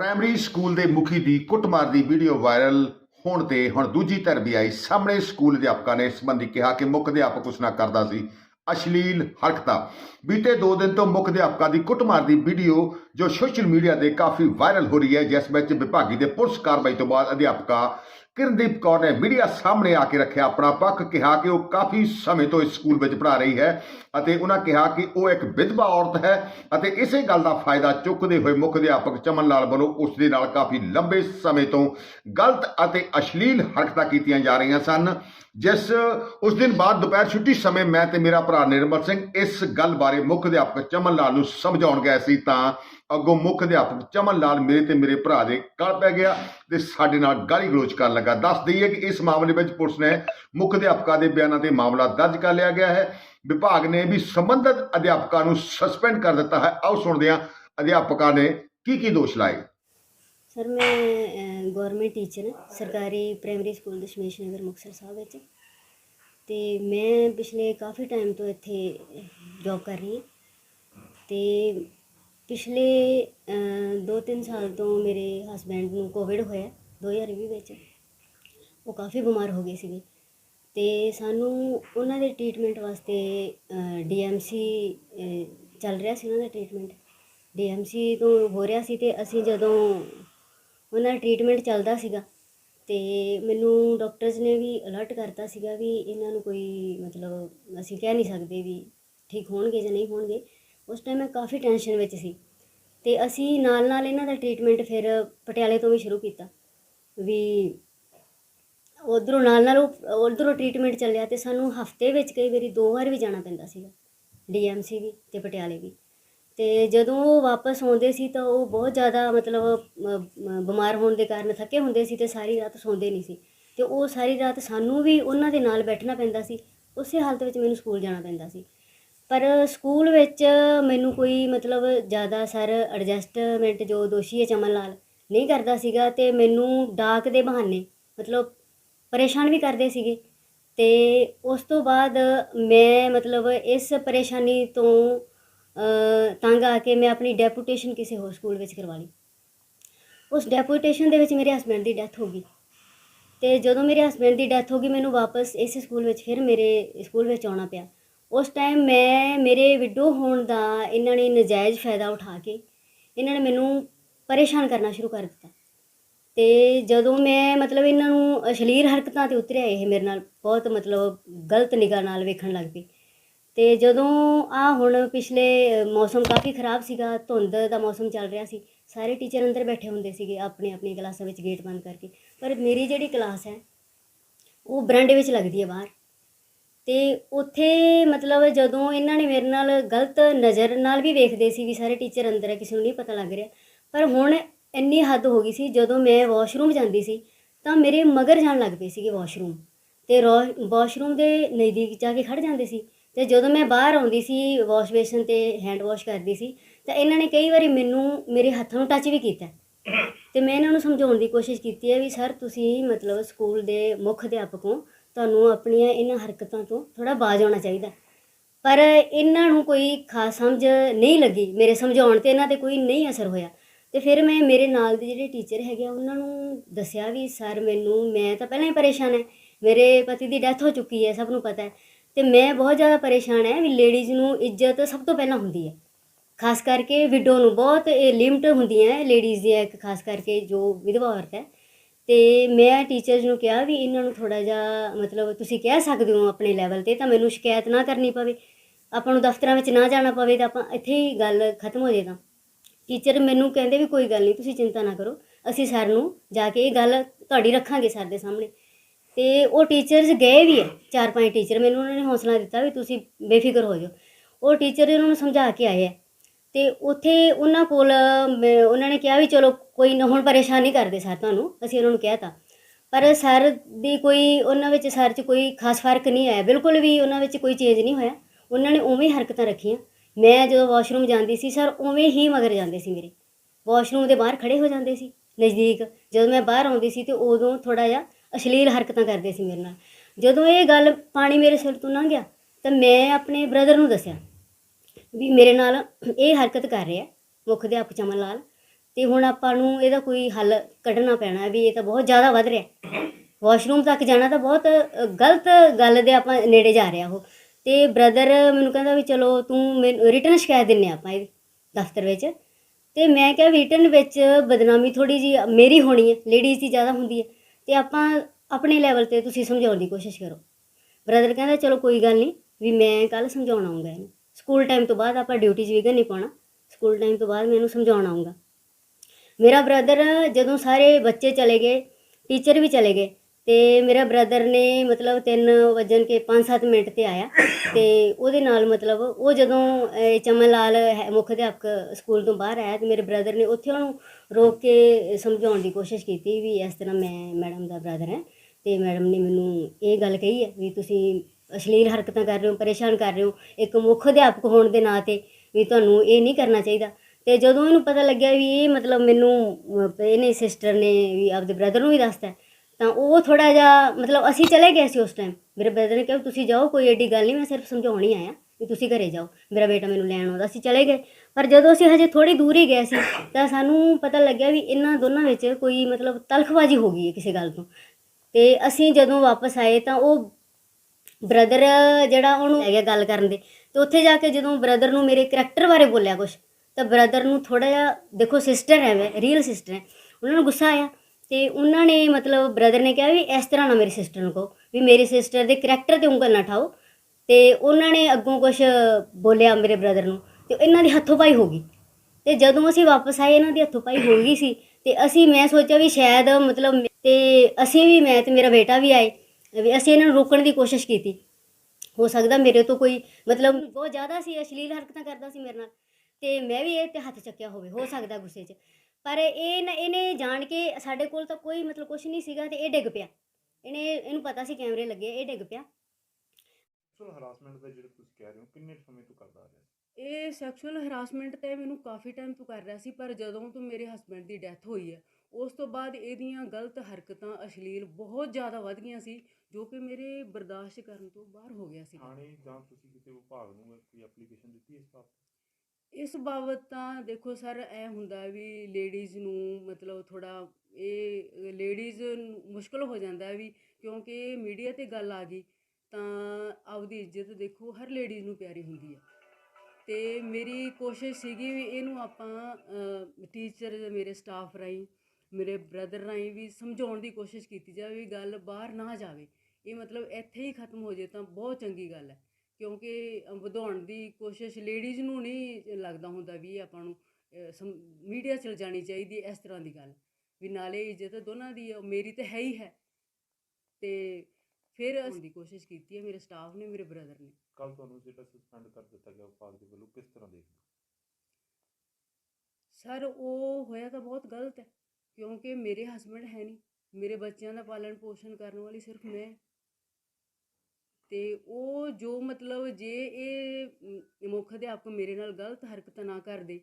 Primary school ਦੇ ਮੁਖੀ ਦੀ ਕੁੱਟਮਾਰ ਦੀ ਵੀਡੀਓ ਵਾਇਰਲ ਹੋਣ ਤੇ ਹੁਣ ਦੂਜੀ ਧਿਰ ਵੀ ਆਈ। ਸਾਹਮਣੇ ਸਕੂਲ ਅਧਿਆਪਕਾਂ ਨੇ ਇਸ ਸੰਬੰਧੀ ਕਿਹਾ ਕਿ ਮੁੱਖ ਅਧਿਆਪਕ ਉਸ ਨਾਲ ਕਰਦਾ ਸੀ। ਅਸ਼ਲੀਲ ਹਰਕਤਾਂ। ਬੀਤੇ 2 ਦਿਨ ਤੋਂ ਮੁੱਖ ਅਧਿਆਪਕਾਂ ਦੀ ਕੁੱਟਮਾਰ ਦੀ ਵੀਡੀਓ ਜੋ ਸੋਸ਼ਲ ਮੀਡੀਆ ਤੇ ਕਾਫੀ ਵਾਇਰਲ ਹੋ ਰਹੀ ਹੈ, ਜਿਸ ਵਿੱਚ ਵਿਭਾਗੀ ਦੇ ਪੁਲਿਸ ਕਾਰਵਾਈ ਤੋਂ ਬਾਅਦ ਅਧਿਆਪਕਾਂ ਕਿਰਨਦੀਪ ਕੌਰ ਨੇ ਮੀਡੀਆ ਸਾਹਮਣੇ ਆ ਕੇ ਰੱਖਿਆ ਆਪਣਾ ਪੱਖ, ਕਿਹਾ ਕਿ ਉਹ ਕਾਫੀ ਸਮੇਂ ਤੋਂ ਇਸ ਸਕੂਲ ਵਿੱਚ ਪੜ੍ਹਾ ਰਹੀ ਹੈ ਅਤੇ ਉਹਨਾਂ ਕਿਹਾ ਕਿ ਉਹ ਇੱਕ ਵਿਧਵਾ ਔਰਤ ਹੈ ਅਤੇ ਇਸੇ ਗੱਲ ਦਾ ਫਾਇਦਾ ਚੁੱਕਦੇ ਹੋਏ ਮੁੱਖ ਅਧਿਆਪਕ ਚਮਨ ਲਾਲ ਵੱਲੋਂ ਉਸ ਦੇ ਨਾਲ ਕਾਫੀ ਲੰਬੇ ਸਮੇਂ ਤੋਂ ਗਲਤ ਅਤੇ ਅਸ਼ਲੀਲ ਹਰਕਤਾਂ ਕੀਤੀਆਂ ਜਾ ਰਹੀਆਂ ਸਨ, ਜਿਸ ਉਸ ਦਿਨ ਬਾਅਦ ਦੁਪਹਿਰ ਛੁੱਟੀ ਸਮੇਂ ਮੈਂ ਤੇ ਮੇਰਾ ਭਰਾ ਨਿਰਮਲ ਸਿੰਘ ਇਸ ਗੱਲ ਬਾਰੇ ਮੁੱਖ ਅਧਿਆਪਕ ਚਮਨ ਲਾਲ ਨੂੰ ਸਮਝਾਉਣ ਗਏ ਸੀ ਤਾਂ ਅੱਗੋਂ ਮੁੱਖ ਅਧਿਆਪਕ ਚਮਨ ਲਾਲ ਮੇਰੇ ਤੇ ਮੇਰੇ ਭਰਾ ਦੇ ਗਲ ਪੈ ਗਿਆ ਤੇ ਸਾਡੇ ਨਾਲ ਗਾਲੀ ਗਲੋਚ ਕਰਨ ਲੱਗਾ। ਦੱਸ ਦਈਏ ਕਿ ਇਸ ਮਾਮਲੇ ਵਿੱਚ ਪੁਲਿਸ ਨੇ ਮੁੱਖ ਅਧਿਆਪਕਾਂ ਦੇ ਬਿਆਨਾਂ ਤੇ ਮਾਮਲਾ ਦਰਜ ਕਰ ਲਿਆ ਗਿਆ ਹੈ। ਵਿਭਾਗ ਨੇ ਵੀ ਸੰਬੰਧਿਤ ਅਧਿਆਪਕਾਂ ਨੂੰ ਸਸਪੈਂਡ ਕਰ ਦਿੱਤਾ ਹੈ। ਆਓ ਸੁਣਦੇ ਹਾਂ ਅਧਿਆਪਕਾਂ ਨੇ ਕੀ ਕੀ ਦੋਸ਼ ਲਾਏ। ਸਰ, ਮੈਂ ਗਵਰਨਮੈਂਟ ਟੀਚਰ ਹਾਂ। ਸਰਕਾਰੀ ਪ੍ਰਾਇਮਰੀ ਸਕੂਲ ਦਸ਼ਮੇਸ਼ ਨਗਰ ਮੁਕਤਸਰ ਸਾਹਿਬ ਵਿੱਚ। ਤੇ ਮੈਂ ਪਿਛਲੇ ਕਾਫੀ ਟਾਈਮ ਤੋਂ ਇੱਥੇ ਜੌਬ ਕਰ ਰਹੀ ਹਾਂ। ਤੇ ਪਿਛਲੇ 2-3 ਸਾਲ ਤੋਂ ਮੇਰੇ ਹਸਬੈਂਡ ਨੂੰ ਕੋਵਿਡ ਹੋਇਆ 2020 ਵਿੱਚ। ਉਹ ਕਾਫੀ ਬਿਮਾਰ ਹੋ ਗਏ ਸੀਗੇ। ਤੇ ਸਾਨੂੰ ਉਹਨਾਂ ਦੇ ਟ੍ਰੀਟਮੈਂਟ ਵਾਸਤੇ ਡੀਐਮਸੀ ਚੱਲ ਰਿਹਾ ਸੀ ਉਹਨਾਂ ਦਾ ਟ੍ਰੀਟਮੈਂਟ ਡੀਐਮਸੀ ਤੋਂ ਹੋ ਰਿਹਾ ਸੀ ਤੇ ਅਸੀਂ ਜਦੋਂ ਉਹਨਾਂ ਦਾ ਟ੍ਰੀਟਮੈਂਟ ਚੱਲਦਾ ਸੀਗਾ, ਤੇ ਮੈਨੂੰ ਡਾਕਟਰਸ ਨੇ ਵੀ ਅਲਰਟ ਕਰਤਾ ਸੀਗਾ ਵੀ ਇਹਨਾਂ ਨੂੰ ਕੋਈ ਮਤਲਬ ਅਸੀਂ ਕਹਿ ਨਹੀਂ ਸਕਦੇ ਵੀ ਠੀਕ ਹੋਣਗੇ ਜਾਂ ਨਹੀਂ ਹੋਣਗੇ। ਉਸ ਟਾਈਮ ਮੈਂ ਕਾਫੀ ਟੈਨਸ਼ਨ ਵਿੱਚ ਸੀ। ਤੇ ਅਸੀਂ ਨਾਲ ਨਾਲ ਇਹਨਾਂ ਦਾ ਟ੍ਰੀਟਮੈਂਟ ਫਿਰ ਪਟਿਆਲੇ ਤੋਂ ਵੀ ਸ਼ੁਰੂ ਕੀਤਾ ਵੀ ਉਧਰੋਂ ਨਾਲ ਨਾਲ ਉਧਰੋਂ ਟ੍ਰੀਟਮੈਂਟ ਚੱਲਿਆ ਤੇ ਸਾਨੂੰ ਹਫ਼ਤੇ ਵਿੱਚ ਕਈ ਵਾਰੀ ਦੋ ਵਾਰ ਵੀ ਜਾਣਾ ਪੈਂਦਾ ਸੀਗਾ ਡੀਐਮਸੀ ਵੀ ਤੇ ਪਟਿਆਲੇ ਵੀ। ਤੇ ਜਦੋਂ ਉਹ ਵਾਪਸ ਆਉਂਦੇ ਸੀ ਤਾਂ ਉਹ ਬਹੁਤ ਜ਼ਿਆਦਾ ਮਤਲਬ ਬਿਮਾਰ ਹੋਣ ਦੇ ਕਾਰਨ ਥੱਕੇ ਹੁੰਦੇ ਸੀ ਤੇ ਸਾਰੀ ਰਾਤ ਸੌਂਦੇ ਨਹੀਂ ਸੀ। ਤੇ ਉਹ ਸਾਰੀ ਰਾਤ ਸਾਨੂੰ ਵੀ ਉਹਨਾਂ ਦੇ ਨਾਲ ਬੈਠਣਾ ਪੈਂਦਾ ਸੀ, ਉਸੇ ਹਾਲਤ ਵਿੱਚ ਮੈਨੂੰ ਸਕੂਲ ਜਾਣਾ ਪੈਂਦਾ ਸੀ। ਪਰ ਸਕੂਲ ਵਿੱਚ ਮੈਨੂੰ ਕੋਈ ਮਤਲਬ ਜ਼ਿਆਦਾ ਸਰ ਐਡਜਸਟਮੈਂਟ ਜੋ ਦੋਸ਼ੀ ਹੈ ਚਮਨ ਲਾਲ ਨਹੀਂ ਕਰਦਾ ਸੀਗਾ ਅਤੇ ਮੈਨੂੰ ਡਾਕ ਦੇ ਬਹਾਨੇ ਮਤਲਬ ਪਰੇਸ਼ਾਨ ਵੀ ਕਰਦੇ ਸੀਗੇ। ਅਤੇ ਉਸ ਤੋਂ ਬਾਅਦ ਮੈਂ ਮਤਲਬ ਇਸ ਪਰੇਸ਼ਾਨੀ ਤੋਂ ਤੰਗ ਆ ਕੇ ਮੈਂ ਆਪਣੀ ਡੈਪੂਟੇਸ਼ਨ ਕਿਸੇ ਹੋਰ ਸਕੂਲ ਵਿੱਚ ਕਰਵਾ ਲਈ। ਉਸ ਡੈਪੂਟੇਸ਼ਨ ਦੇ ਵਿੱਚ ਮੇਰੇ ਹਸਬੰਡ ਦੀ ਡੈਥ ਹੋ ਗਈ। ਤੇ ਜਦੋਂ ਮੇਰੇ ਹਸਬੰਡ ਦੀ ਡੈਥ ਹੋ ਗਈ, ਮੈਨੂੰ ਵਾਪਸ ਇਸੇ ਸਕੂਲ ਵਿੱਚ ਫਿਰ ਮੇਰੇ ਸਕੂਲ ਵਿੱਚ ਆਉਣਾ ਪਿਆ। ਉਸ ਟਾਈਮ ਮੈਂ, ਮੇਰੇ ਵਿਡੋ ਹੋਣ ਦਾ ਇਹਨਾਂ ਨੇ ਨਜਾਇਜ਼ ਫਾਇਦਾ ਉਠਾ ਕੇ ਇਹਨਾਂ ਨੇ ਮੈਨੂੰ ਪਰੇਸ਼ਾਨ ਕਰਨਾ ਸ਼ੁਰੂ ਕਰ ਦਿੱਤਾ। ਤੇ ਜਦੋਂ ਮੈਂ ਮਤਲਬ ਇਹਨਾਂ ਨੂੰ ਅਸ਼ਲੀਲ ਹਰਕਤਾਂ ਤੇ ਉਤਰਿਆ, ਇਹ ਮੇਰੇ ਨਾਲ ਬਹੁਤ ਮਤਲਬ ਗਲਤ ਨਿਗਾਹ ਨਾਲ ਵੇਖਣ ਲੱਗ ਪਈ ਤੇ ਜਦੋਂ ਆ ਹੁਣ ਪਿਛਲੇ ਮੌਸਮ ਕਾਫੀ ਖਰਾਬ ਸੀਗਾ, ਧੁੰਦ ਦਾ ਮੌਸਮ ਚੱਲ ਰਿਹਾ ਸੀ, ਸਾਰੇ ਟੀਚਰ ਅੰਦਰ ਬੈਠੇ ਹੁੰਦੇ ਸੀਗੇ ਆਪਣੇ, ਆਪਣੀ ਕਲਾਸਾਂ ਵਿੱਚ ਗੇਟ ਬੰਦ ਕਰਕੇ। ਪਰ ਮੇਰੀ ਜਿਹੜੀ ਕਲਾਸ ਹੈ, ਉਹ ਬਰਾਂਡੇ ਵਿੱਚ ਲੱਗਦੀ ਹੈ ਬਾਹਰ। ਤੇ ਉੱਥੇ ਮਤਲਬ ਜਦੋਂ ਇਹਨਾਂ ਨੇ ਮੇਰੇ ਨਾਲ ਗਲਤ ਨਜ਼ਰ ਨਾਲ ਵੀ ਵੇਖਦੇ ਸੀ ਵੀ ਸਾਰੇ ਟੀਚਰ ਅੰਦਰ ਹੈ ਕਿਸੇ ਨੂੰ ਨਹੀਂ ਪਤਾ ਲੱਗ ਰਿਹਾ। ਪਰ ਹੁਣ ਇੰਨੀ ਹੱਦ ਹੋ ਗਈ ਸੀ, ਜਦੋਂ ਮੈਂ ਵਾਸ਼ਰੂਮ ਜਾਂਦੀ ਸੀ, ਤਾਂ ਮੇਰੇ ਮਗਰ ਜਾਣ ਲੱਗ ਪਏ ਸੀਗੇ ਵਾਸ਼ਰੂਮ ਤੇ ਵਾਸ਼ਰੂਮ ਦੇ ਨਜ਼ਦੀਕ ਜਾ ਕੇ ਖੜ ਜਾਂਦੇ ਸੀ। ਤੇ ਜਦੋਂ ਮੈਂ ਬਾਹਰ ਆਉਂਦੀ ਸੀ ਵਾਸ਼ ਬੇਸਨ ਤੇ ਹੈਂਡ ਵਾਸ਼ ਕਰਦੀ ਸੀ, ਤਾਂ ਇਹਨਾਂ ਨੇ ਕਈ ਵਾਰੀ ਮੈਨੂੰ ਮੇਰੇ ਹੱਥਾਂ ਨੂੰ ਟੱਚ ਵੀ ਕੀਤਾ। ਤੇ ਮੈਂ ਇਹਨਾਂ ਨੂੰ ਸਮਝਾਉਣ ਦੀ ਕੋਸ਼ਿਸ਼ ਕੀਤੀ ਹੈ ਵੀ, ਸਰ, ਤੁਸੀਂ ਮਤਲਬ ਸਕੂਲ ਦੇ ਮੁੱਖ ਅਧਿਆਪਕ ਹੋ ਤੁਹਾਨੂੰ ਆਪਣੀਆਂ ਇਹਨਾਂ ਹਰਕਤਾਂ ਤੋਂ ਥੋੜਾ ਬਾਜ਼ ਆਉਣਾ ਚਾਹੀਦਾ। ਪਰ ਇਹਨਾਂ ਨੂੰ ਕੋਈ ਖਾਸ ਸਮਝ ਨਹੀਂ ਲੱਗੀ। ਮੇਰੇ ਸਮਝਾਉਣ ਤੇ ਇਹਨਾਂ ਤੇ ਕੋਈ ਨਹੀਂ ਅਸਰ ਹੋਇਆ। ਤੇ ਫਿਰ ਮੈਂ ਮੇਰੇ ਨਾਲ ਦੇ ਜਿਹੜੇ ਟੀਚਰ ਹੈਗੇ ਆ, ਉਹਨਾਂ ਨੂੰ ਦੱਸਿਆ ਵੀ, ਸਰ, ਮੈਨੂੰ, ਮੈਂ ਤਾਂ ਪਹਿਲਾਂ ਹੀ ਪਰੇਸ਼ਾਨ ਹੈ। ਮੇਰੇ ਪਤੀ ਦੀ ਡੈਥ ਹੋ ਚੁੱਕੀ ਹੈ, ਸਭ ਨੂੰ ਪਤਾ ਹੈ। ਤੇ ਮੈਂ ਬਹੁਤ ਜ਼ਿਆਦਾ ਪਰੇਸ਼ਾਨ ਹੈ ਵੀ ਲੇਡੀਜ਼ ਨੂੰ ਇੱਜ਼ਤ ਸਭ ਤੋਂ ਪਹਿਲਾਂ ਹੁੰਦੀ ਹੈ। ਖਾਸ ਕਰਕੇ ਵਿਡੋ ਨੂੰ ਬਹੁਤ ਇਹ ਲਿਮਟ ਹੁੰਦੀਆਂ ਹੈ ਲੇਡੀਜ਼ ਦੀ ਇੱਕ ਖਾਸ ਕਰਕੇ ਜੋ ਵਿਧਵਾ ਔਰਤ ਹੈ। ਅਤੇ ਮੈਂ ਟੀਚਰਸ ਨੂੰ ਕਿਹਾ ਵੀ ਇਹਨਾਂ ਨੂੰ ਥੋੜ੍ਹਾ ਜਿਹਾ ਮਤਲਬ ਤੁਸੀਂ ਕਹਿ ਸਕਦੇ ਹੋ ਆਪਣੇ ਲੈਵਲ ਤੇ ਤਾਂ ਮੈਨੂੰ ਸ਼ਿਕਾਇਤ ਨਾ ਕਰਨੀ ਪਵੇ। ਆਪਾਂ ਨੂੰ ਦਫ਼ਤਰਾਂ ਵਿੱਚ ਨਾ ਜਾਣਾ ਪਵੇ ਤਾਂ ਆਪਾਂ ਇੱਥੇ ਹੀ ਗੱਲ ਖਤਮ ਹੋ ਜਾਏ ਤਾਂ। ਟੀਚਰ ਮੈਨੂੰ ਕਹਿੰਦੇ ਵੀ ਕੋਈ ਗੱਲ ਨਹੀਂ, ਤੁਸੀਂ ਚਿੰਤਾ ਨਾ ਕਰੋ। ਅਸੀਂ ਸਰ ਨੂੰ ਜਾ ਕੇ ਇਹ ਗੱਲ ਤੁਹਾਡੀ ਰੱਖਾਂਗੇ ਸਰ ਦੇ ਸਾਹਮਣੇ। ਤੇ ਉਹ ਟੀਚਰਸ ਗਏ ਵੀ ਹੈ, ਚਾਰ ਪੰਜ ਟੀਚਰ ਮੈਨੂੰ ਉਹਨਾਂ ਨੇ ਹੌਸਲਾ ਦਿੱਤਾ ਵੀ ਤੁਸੀਂ ਬੇਫਿਕਰ ਹੋ ਜਾਓ। ਉਹ ਟੀਚਰ ਉਹਨਾਂ ਨੂੰ ਸਮਝਾ ਕੇ ਆਏ ਹੈ ਤੇ ਉੱਥੇ ਉਹਨਾਂ ਕੋਲ ਮੈਂ- ਉਹਨਾਂ ਨੇ ਕਿਹਾ ਵੀ ਚਲੋ ਕੋਈ ਨਾ, ਹੁਣ ਪਰੇਸ਼ਾਨ ਨਹੀਂ ਕਰਦੇ ਸਰ ਤੁਹਾਨੂੰ, ਅਸੀਂ ਉਹਨਾਂ ਨੂੰ ਕਹਿਤਾ। ਪਰ ਸਰ ਦੀ ਕੋਈ, ਉਹਨਾਂ ਵਿੱਚ ਸਰ 'ਚ ਕੋਈ ਖਾਸ ਫ਼ਰਕ ਨਹੀਂ ਆਇਆ। ਬਿਲਕੁਲ ਵੀ ਉਹਨਾਂ ਵਿੱਚ ਕੋਈ ਚੇਂਜ ਨਹੀਂ ਹੋਇਆ। ਉਹਨਾਂ ਨੇ ਉਵੇਂ ਹੀ ਹਰਕਤਾਂ ਰੱਖੀਆਂ। ਮੈਂ ਜਦੋਂ ਵਾਸ਼ਰੂਮ ਜਾਂਦੀ ਸੀ ਸਰ, ਉਵੇਂ ਹੀ ਮਗਰ ਜਾਂਦੇ ਸੀ ਮੇਰੇ। ਵਾਸ਼ਰੂਮ ਦੇ ਬਾਹਰ ਖੜੇ ਹੋ ਜਾਂਦੇ ਸੀ, ਨਜ਼ਦੀਕ। ਜਦੋਂ ਮੈਂ ਬਾਹਰ ਆਉਂਦੀ ਸੀ ਤੇ ਉਦੋਂ ਥੋੜਾ ਜਿਹਾ ਅਸ਼ਲੀਲ ਹਰਕਤਾਂ ਕਰਦੇ ਸੀ ਮੇਰੇ ਨਾਲ। ਜਦੋਂ ਇਹ ਗੱਲ ਪਾਣੀ ਮੇਰੇ ਸਿਰ ਤੋਂ ਲੰਘ ਗਿਆ, ਤਾਂ ਮੈਂ ਆਪਣੇ ਬ੍ਰਦਰ ਨੂੰ ਦੱਸਿਆ। ਵੀ ਮੇਰੇ ਨਾਲ ਇਹ ਹਰਕਤ ਕਰ ਰਿਹਾ ਮੁੱਖ ਅਧਿਆਪਕ ਚਮਨ ਲਾਲ ਤੇ ਹੁਣ ਆਪਾਂ ਨੂੰ ਇਹਦਾ ਕੋਈ ਹੱਲ ਕੱਢਣਾ ਪੈਣਾ ਵੀ ਇਹ ਤਾਂ ਬਹੁਤ ਜ਼ਿਆਦਾ ਵੱਧ ਰਿਹਾ ਵਾਸ਼ਰੂਮ ਤੱਕ ਜਾਣਾ ਤਾਂ ਬਹੁਤ ਗਲਤ ਗੱਲ ਦੇ ਆਪਾਂ ਨੇੜੇ ਜਾ ਰਿਹਾ ਉਹ। ਤੇ ਬ੍ਰਦਰ ਮੈਨੂੰ ਕਹਿੰਦਾ ਵੀ ਚਲੋ ਤੂੰ ਮੈਨੂੰ, ਰਿਟਰਨ ਸ਼ਿਕਾਇਤ ਦਿੰਨੇ ਆਪਾਂ ਇਹਦੀ, ਦਫ਼ਤਰ ਵਿੱਚ। ਤੇ ਮੈਂ ਕਿਹਾ ਰਿਟਰਨ ਵਿੱਚ ਬਦਨਾਮੀ ਥੋੜੀ ਜੀ ਮੇਰੀ ਹੋਣੀ ਹੈ ਲੇਡੀਜ਼ ਦੀ ਜ਼ਿਆਦਾ ਹੁੰਦੀ ਹੈ। ਤੇ ਆਪਾਂ ਆਪਣੇ ਲੈਵਲ ਤੇ ਤੁਸੀਂ ਸਮਝਾਉਣ ਦੀ ਕੋਸ਼ਿਸ਼ ਕਰੋ। ਬ੍ਰਦਰ ਕਹਿੰਦਾ ਚਲੋ ਕੋਈ ਗੱਲ ਨਹੀਂ, ਵੀ ਮੈਂ ਕੱਲ ਸਮਝਾਉਣ ਆਉਂਗਾ ਇਹਨੂੰ। ਸਕੂਲ ਟਾਈਮ ਤੋਂ ਬਾਅਦ ਆਪਾਂ ਡਿਊਟੀ 'ਚ ਵਿਘਨ ਨਹੀਂ ਪਾਉਣਾ? ਸਕੂਲ ਟਾਈਮ ਤੋਂ ਬਾਅਦ ਮੈਂ ਇਹਨੂੰ ਸਮਝਾਉਣ ਆਉਂਗਾ ਮੇਰਾ ਬ੍ਰਦਰ ਜਦੋਂ ਸਾਰੇ ਬੱਚੇ ਚਲੇ ਗਏ ਟੀਚਰ ਵੀ ਚਲੇ ਗਏ, ਤੇ ਮੇਰਾ ਬ੍ਰਦਰ ਨੇ ਮਤਲਬ 3 ਵਜਣ ਕੇ 5-7 ਮਿੰਟ ਤੇ ਆਇਆ, ਤੇ ਉਹਦੇ ਨਾਲ ਮਤਲਬ ਉਹ ਜਦੋਂ ਚਮਨ ਲਾਲ ਹੈ- ਮੁੱਖ ਅਧਿਆਪਕ ਸਕੂਲ ਤੋਂ ਬਾਹਰ ਆਇਆ, ਤੇ ਮੇਰੇ ਬ੍ਰਦਰ ਨੇ ਉੱਥੇ ਉਹਨੂੰ ਰੋਕ ਕੇ ਸਮਝਾਉਣ ਦੀ ਕੋਸ਼ਿਸ਼ ਕੀਤੀ ਵੀ ਇਸ ਤਰ੍ਹਾਂ ਮੈਂ ਮੈਡਮ ਦਾ ਬ੍ਰਦਰ ਹਾਂ, ਤੇ ਮੈਡਮ ਨੇ ਮੈਨੂੰ ਇਹ ਗੱਲ ਕਹੀ ਹੈ ਵੀ ਤੁਸੀਂ ਅਸ਼ਲੀਲ ਹਰਕਤਾਂ ਕਰ ਰਹੇ ਹੋ, ਪਰੇਸ਼ਾਨ ਕਰ ਰਹੇ ਹੋ, ਇੱਕ ਮੁੱਖ ਅਧਿਆਪਕ ਹੋਣ ਦੇ ਨਾਂ ਤੇ ਵੀ ਤੁਹਾਨੂੰ ਇਹ ਨਹੀਂ ਕਰਨਾ ਚਾਹੀਦਾ। ਤੇ ਜਦੋਂ ਇਹਨੂੰ ਪਤਾ ਲੱਗਿਆ ਵੀ ਇਹ ਮਤਲਬ ਮੈਨੂੰ ਇਹਨੇ ਸਿਸਟਰ ਨੇ ਵੀ ਆਪਦੇ ਬ੍ਰਦਰ ਨੂੰ ਵੀ ਦੱਸਤਾ ਤਾਂ ਉਹ ਥੋੜਾ ਜਿਹਾ ਮਤਲਬ ਅਸੀਂ ਚਲੇ ਗਏ ਸੀ ਉਸ ਟਾਈਮ ਮੇਰੇ ਬ੍ਰਦਰ ਨੇ ਕਿਹਾ ਵੀ ਤੁਸੀਂ ਜਾਓ, ਕੋਈ ਐਡੀ ਗੱਲ ਨਹੀਂ, ਮੈਂ ਸਿਰਫ ਸਮਝਾਉਣ ਹੀ ਆਇਆ ਵੀ ਤੁਸੀਂ ਘਰੇ ਜਾਓ, ਮੇਰਾ ਬੇਟਾ ਮੈਨੂੰ ਲੈਣ ਆਉਂਦਾ, ਅਸੀਂ ਚਲੇ ਗਏ। ਪਰ ਜਦੋਂ ਅਸੀਂ ਹਜੇ ਥੋੜੀ ਦੂਰ ਹੀ ਗਏ ਸੀ, ਤਾਂ ਸਾਨੂੰ ਪਤਾ ਲੱਗਿਆ ਵੀ ਇਹਨਾਂ ਦੋਨਾਂ ਵਿੱਚ ਕੋਈ ਮਤਲਬ ਤਲਖਬਾਜ਼ੀ ਹੋ ਗਈ ਹੈ ਕਿਸੇ ਗੱਲ ਤੋਂ। ਤੇ ਅਸੀਂ ਜਦੋਂ ਵਾਪਸ ਆਏ ਤਾਂ ਉਹ ਬ੍ਰਦਰ ਜਿਹੜਾ ਉਹਨੂੰ ਹੈਗਾ ਗੱਲ ਕਰਨ ਦੇ, ਤੇ ਉੱਥੇ ਜਾ ਕੇ ਜਦੋਂ ਬ੍ਰਦਰ ਨੂੰ ਮੇਰੇ ਕਰੈਕਟਰ ਬਾਰੇ ਬੋਲਿਆ ਕੁਝ ਤਾਂ ਬ੍ਰਦਰ ਨੂੰ ਥੋੜਾ ਜਿਹਾ, ਦੇਖੋ ਸਿਸਟਰ ਹੈ ਮੈਂ ਰੀਅਲ ਸਿਸਟਰ ਹੈ, ਉਹਨਾਂ ਨੂੰ ਗੁੱਸਾ ਆਇਆ, ਤੇ ਉਹਨਾਂ ਨੇ ਮਤਲਬ ਬ੍ਰਦਰ ਨੇ ਕਿਹਾ ਵੀ ਇਸ ਤਰ੍ਹਾਂ ਨਾ ਮੇਰੀ ਸਿਸਟਰ ਨੂੰ ਕਹੋ, ਵੀ ਮੇਰੀ ਸਿਸਟਰ ਦੇ ਕਰੈਕਟਰ ਤੇ ਉਂਗਲ ਨਾ ਠਾਓ, ਤੇ ਉਹਨਾਂ ਨੇ ਅੱਗੋਂ ਕੁਝ ਬੋਲਿਆ ਮੇਰੇ ਬ੍ਰਦਰ ਨੂੰ, ਤੇ ਇਹਨਾਂ ਦੀ ਹੱਥੋਂ ਪਾਈ ਹੋ ਗਈ, ਤੇ ਜਦੋਂ ਅਸੀਂ ਵਾਪਸ ਆਏ, ਇਹਨਾਂ ਦੀ ਹੱਥੋਂ ਪਾਈ ਹੋ ਗਈ ਸੀ, ਤੇ ਅਸੀਂ ਮੈਂ ਸੋਚਿਆ ਵੀ ਸ਼ਾਇਦ ਮਤਲਬ, ਤੇ ਅਸੀਂ ਵੀ, ਮੈਂ ਤੇ ਮੇਰਾ ਬੇਟਾ ਵੀ ਆਏ ਅਸੀਂ ਇਹਨਾਂ ਨੂੰ ਰੋਕਣ ਦੀ ਕੋਸ਼ਿਸ਼ ਕੀਤੀ। ਹੋ ਸਕਦਾ ਮੇਰੇ ਤੋਂ ਕੋਈ ਮਤਲਬ ਬਹੁਤ ਜ਼ਿਆਦਾ ਸੀ ਅਸ਼ਲੀਲ ਹਰਕਤਾਂ ਕਰਦਾ ਸੀ ਮੇਰੇ ਨਾਲ ਤੇ ਮੈਂ ਵੀ ਇਹ ਤੇ ਹੱਥ ਚੱਕਿਆ ਹੋਵੇ ਹੋ ਸਕਦਾ ਗੁੱਸੇ 'ਚ। ਪਰ ਇਹ ਨਾ- ਇਹਨੇ ਜਾਣ ਕੇ ਸਾਡੇ ਕੋਲ ਤਾਂ ਕੋਈ ਮਤਲਬ ਕੁਝ ਨਹੀਂ ਸੀਗਾ ਤੇ ਇਹ ਡਿੱਗ ਪਿਆ। ਇਹਨੇ ਇਹਨੂੰ ਪਤਾ ਸੀ ਕੈਮਰੇ ਲੱਗੇ ਇਹ ਡਿੱਗ ਪਿਆ। ਸੈਕਸ਼ੁਅਲ ਹਰਾਸਮੈਂਟ ਦਾ ਜਿਹੜਾ ਤੁਸੀਂ ਕਹਿ ਰਹੇ ਹੋ ਕਿੰਨੇ ਸਮੇਂ ਤੋਂ ਕਰਦਾ ਆ ਰਿਹਾ ਇਹ ਸੈਕਸ਼ੂਅਲ ਹਰਾਸਮੈਂਟ ਤੇ ਮੈਨੂੰ ਕਾਫੀ ਟਾਈਮ ਤੋਂ ਕਰ ਰਿਹਾ ਸੀ ਪਰ ਜਦੋਂ ਤੋਂ ਮੇਰੇ ਹਸਬੰਡ ਦੀ ਡੈਥ ਹੋਈ ਹੈ ਉਸ ਤੋਂ ਬਾਅਦ ਇਹਦੀਆਂ ਗਲਤ ਹਰਕਤਾਂ ਅਸ਼ਲੀਲ ਬਹੁਤ ਜ਼ਿਆਦਾ ਵੱਧ ਗਈਆਂ ਸੀ ਜੋ ਕਿ ਮੇਰੇ ਬਰਦਾਸ਼ਤ ਕਰਨ ਤੋਂ ਬਾਹਰ ਹੋ ਗਿਆ ਸੀ ਥਾਣੇ ਜਾਂ ਤੁਸੀਂ ਕਿਸੇ ਵਿਭਾਗ ਨੂੰ ਕੋਈ ਐਪਲੀਕੇਸ਼ਨ ਦਿੱਤੀ ਇਸ ਬਾਤ ਇਸ ਬਾਬਤ ਤਾਂ ਦੇਖੋ ਸਰ ਇਹ ਹੁੰਦਾ ਵੀ ਲੇਡੀਜ਼ ਨੂੰ ਮਤਲਬ ਥੋੜਾ ਇਹ ਲੇਡੀਜ਼ ਮੁਸ਼ਕਲ ਹੋ ਜਾਂਦਾ ਵੀ ਕਿਉਂਕਿ ਮੀਡੀਆ ਤੇ ਗੱਲ ਆ ਗਈ ਤਾਂ ਆਪਦੀ ਇੱਜ਼ਤ ਦੇਖੋ ਹਰ ਲੇਡੀਜ਼ ਨੂੰ ਪਿਆਰੀ ਹੁੰਦੀ ਹੈ ਤੇ ਮੇਰੀ ਕੋਸ਼ਿਸ਼ ਸੀਗੀ ਵੀ ਇਹਨੂੰ ਆਪਾਂ ਟੀਚਰ ਮੇਰੇ ਸਟਾਫ ਰਾਹੀਂ ਮੇਰੇ ਬ੍ਰਦਰ ਰਾਹੀਂ ਵੀ ਸਮਝਾਉਣ ਦੀ ਕੋਸ਼ਿਸ਼ ਕੀਤੀ ਜਾਵੇ ਵੀ ਗੱਲ ਬਾਹਰ ਨਾ ਜਾਵੇ। ਇਹ ਮਤਲਬ ਇੱਥੇ ਹੀ ਖਤਮ ਹੋ ਜੇ ਤਾਂ ਬਹੁਤ ਚੰਗੀ ਗੱਲ ਹੈ। ਕਿਉਂਕਿ ਵਧਾਉਣ ਦੀ ਕੋਸ਼ਿਸ਼ ਲੇਡੀਜ਼ ਨੂੰ ਨਹੀਂ ਲੱਗਦਾ ਹੁੰਦਾ ਵੀ ਆਪਾਂ ਨੂੰ ਮੀਡੀਆ 'ਚ ਜਾਣੀ ਚਾਹੀਦੀ ਇਸ ਤਰ੍ਹਾਂ ਦੀ ਗੱਲ। ਵੀ ਨਾਲੇ ਇੱਜ਼ਤ ਦੋਨਾਂ ਦੀ ਹੈ, ਮੇਰੀ ਤਾਂ ਹੈ ਹੀ ਹੈ। ਤੇ ਫਿਰ ਅਸੀਂ ਦੀ ਕੋਸ਼ਿਸ਼ ਕੀਤੀ ਹੈ ਮੇਰੇ ਸਟਾਫ ਨੇ ਮੇਰੇ ਬ੍ਰਦਰ ਨੇ। ਕੱਲ ਤੁਹਾਨੂੰ ਜਿਹੜਾ ਸਸਪੈਂਡ ਕਰ ਦਿੱਤਾ ਗਿਆ ਵਿਭਾਗ ਦੇ ਵੱਲੋਂ ਕਿਸ ਤਰ੍ਹਾਂ ਦੇਖਦੇ ਸਰ ਉਹ ਹੋਇਆ ਤਾਂ ਬਹੁਤ ਗਲਤ ਹੈ। ਕਿਉਂਕਿ ਮੇਰੇ ਹਸਬੰਡ ਹੈ ਨਹੀਂ। ਮੇਰੇ ਬੱਚਿਆਂ ਦਾ ਪਾਲਣ ਪੋਸ਼ਣ ਕਰਨ ਵਾਲੀ ਸਿਰਫ ਮੈਂ। ਤੇ ਉਹ ਜੋ ਮਤਲਬ ਜੇ ਇਹ ਮੁੱਖ ਅਧਿਆਪਕ ਮੇਰੇ ਨਾਲ ਗਲਤ ਹਰਕਤ ਨਾ ਕਰਦੇ,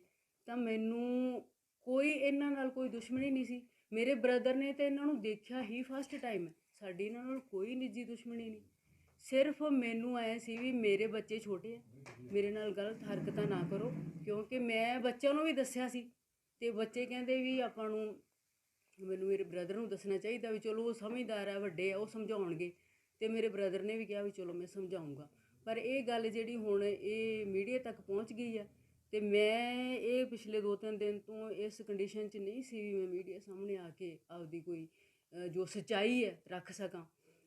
ਤਾਂ ਮੈਨੂੰ ਕੋਈ ਇਹਨਾਂ ਨਾਲ ਕੋਈ ਦੁਸ਼ਮਣੀ ਨਹੀਂ ਸੀ। ਮੇਰੇ ਬ੍ਰਦਰ ਨੇ ਤੇ ਇਹਨਾਂ ਨੂੰ ਦੇਖਿਆ ਹੀ ਫਸਟ ਟਾਈਮ ਸਾਡੀ ਇਹਨਾਂ ਨਾਲ ਕੋਈ ਨਿੱਜੀ ਦੁਸ਼ਮਣੀ ਨਹੀਂ। ਸਿਰਫ ਮੈਨੂੰ ਐ ਸੀ ਵੀ ਮੇਰੇ ਬੱਚੇ ਛੋਟੇ ਆ, ਮੇਰੇ ਨਾਲ ਗਲਤ ਹਰਕਤਾਂ ਨਾ ਕਰੋ, ਕਿਉਂਕਿ ਮੈਂ ਬੱਚਿਆਂ ਨੂੰ ਵੀ ਦੱਸਿਆ ਸੀ। ਤੇ ਬੱਚੇ ਕਹਿੰਦੇ ਵੀ ਆਪਾਂ ਨੂੰ ਮੈਨੂੰ ਮੇਰੇ ਬ੍ਰਦਰ ਨੂੰ ਦੱਸਣਾ ਚਾਹੀਦਾ ਵੀ ਚਲੋ ਉਹ ਸਮਝਦਾਰ ਆ, ਵੱਡੇ ਆ, ਉਹ ਸਮਝਾਉਣਗੇ। ਤੇ ਮੇਰੇ ਬ੍ਰਦਰ ਨੇ ਵੀ ਕਿਹਾ ਵੀ ਚਲੋ ਮੈਂ ਸਮਝਾਉਂਗਾ। ਪਰ ਇਹ ਗੱਲ ਜਿਹੜੀ ਹੁਣ ਇਹ ਮੀਡੀਆ ਤੱਕ ਪਹੁੰਚ ਗਈ ਆ, ਤੇ ਮੈਂ ਇਹ ਪਿਛਲੇ 2-3 ਦਿਨ ਤੋਂ ਇਸ ਕੰਡੀਸ਼ਨ 'ਚ ਨਹੀਂ ਸੀ ਵੀ ਮੈਂ ਮੀਡੀਆ ਸਾਹਮਣੇ ਆ ਕੇ ਆਪਦੀ ਕੋਈ ਜੋ ਸੱਚਾਈ ਹੈ ਰੱਖ ਸਕਾਂ।